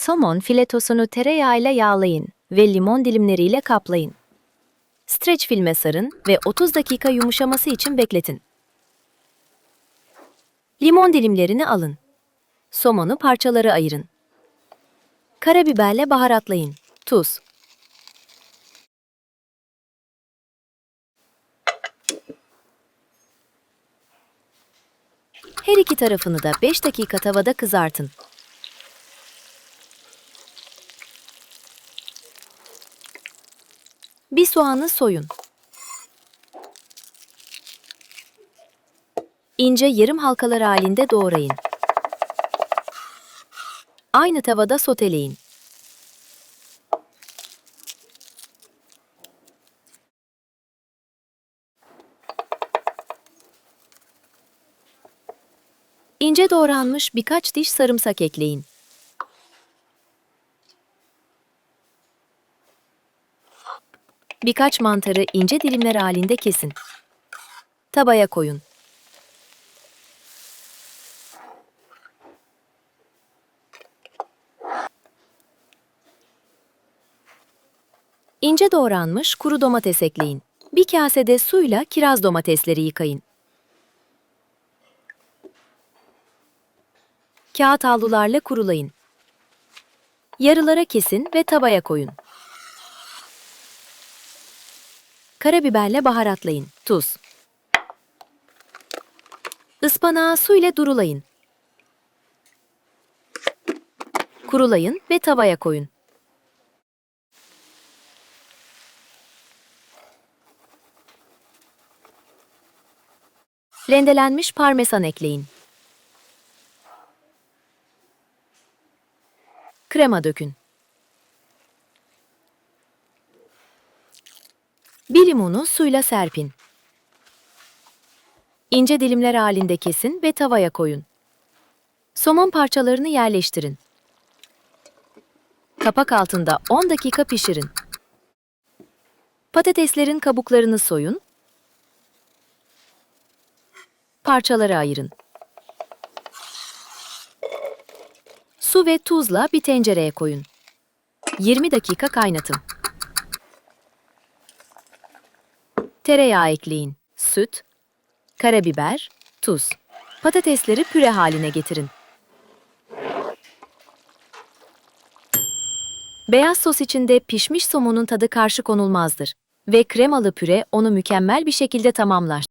Somon filetosunu tereyağıyla yağlayın ve limon dilimleriyle kaplayın. Streç filme sarın ve 30 dakika yumuşaması için bekletin. Limon dilimlerini alın. Somonu parçalara ayırın. Karabiberle baharatlayın. Tuz. Her iki tarafını da 5 dakika tavada kızartın. Bir soğanı soyun. İnce yarım halkalar halinde doğrayın. Aynı tavada soteleyin. İnce doğranmış birkaç diş sarımsak ekleyin. Birkaç mantarı ince dilimler halinde kesin. Tabaya koyun. İnce doğranmış kuru domates ekleyin. Bir kasede suyla kiraz domatesleri yıkayın. Kağıt havlularla kurulayın. Yarılara kesin ve tavaya koyun. Karabiberle baharatlayın. Tuz. Ispanağı su ile durulayın. Kurulayın ve tavaya koyun. Rendelenmiş parmesan ekleyin. Krema dökün. Bir limonu suyla serpin. İnce dilimler halinde kesin ve tavaya koyun. Somon parçalarını yerleştirin. Kapak altında 10 dakika pişirin. Patateslerin kabuklarını soyun. Parçalara ayırın. Su ve tuzla bir tencereye koyun. 20 dakika kaynatın. Tereyağı ekleyin. Süt, karabiber, tuz. Patatesleri püre haline getirin. Beyaz sos içinde pişmiş somonun tadı karşı konulmazdır ve kremalı püre onu mükemmel bir şekilde tamamlar.